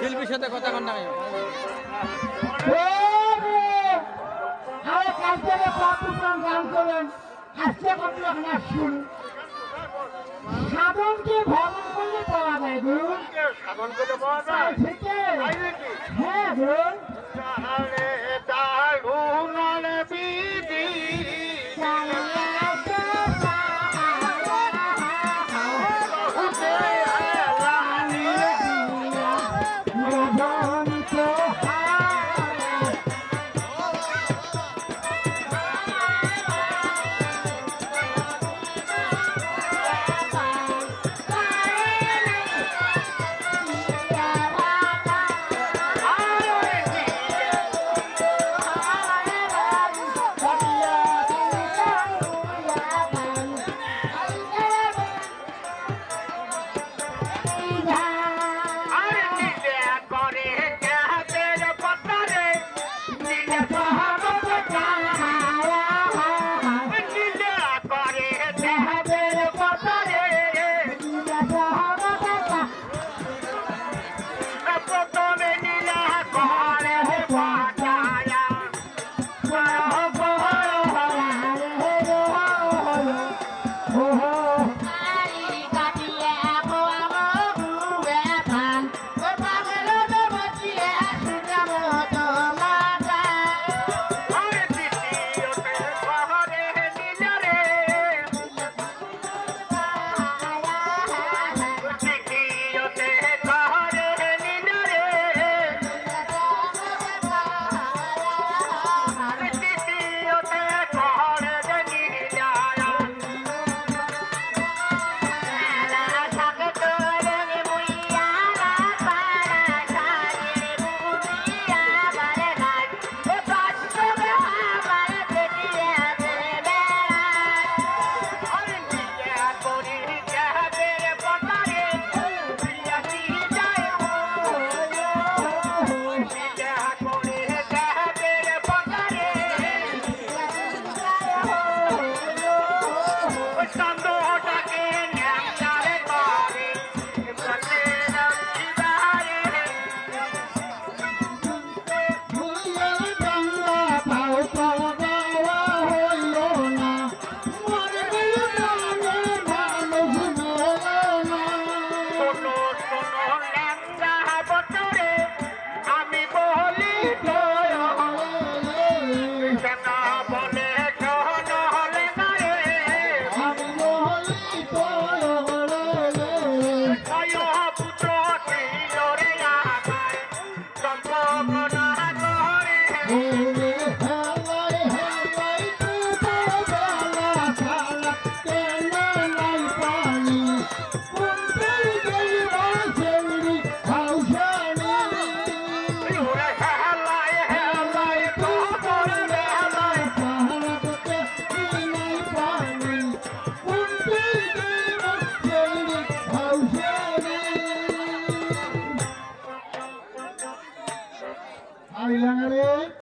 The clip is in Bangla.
শিল্পীর সাথে কথা কর না আরে কালকে প্রাণ গান করেন আজকে কত না শুন সাধনকে ভ্রমণ করলে পাওয়া যায় সাধন করে পাওয়া যায়। বাইরে Mm-hmm.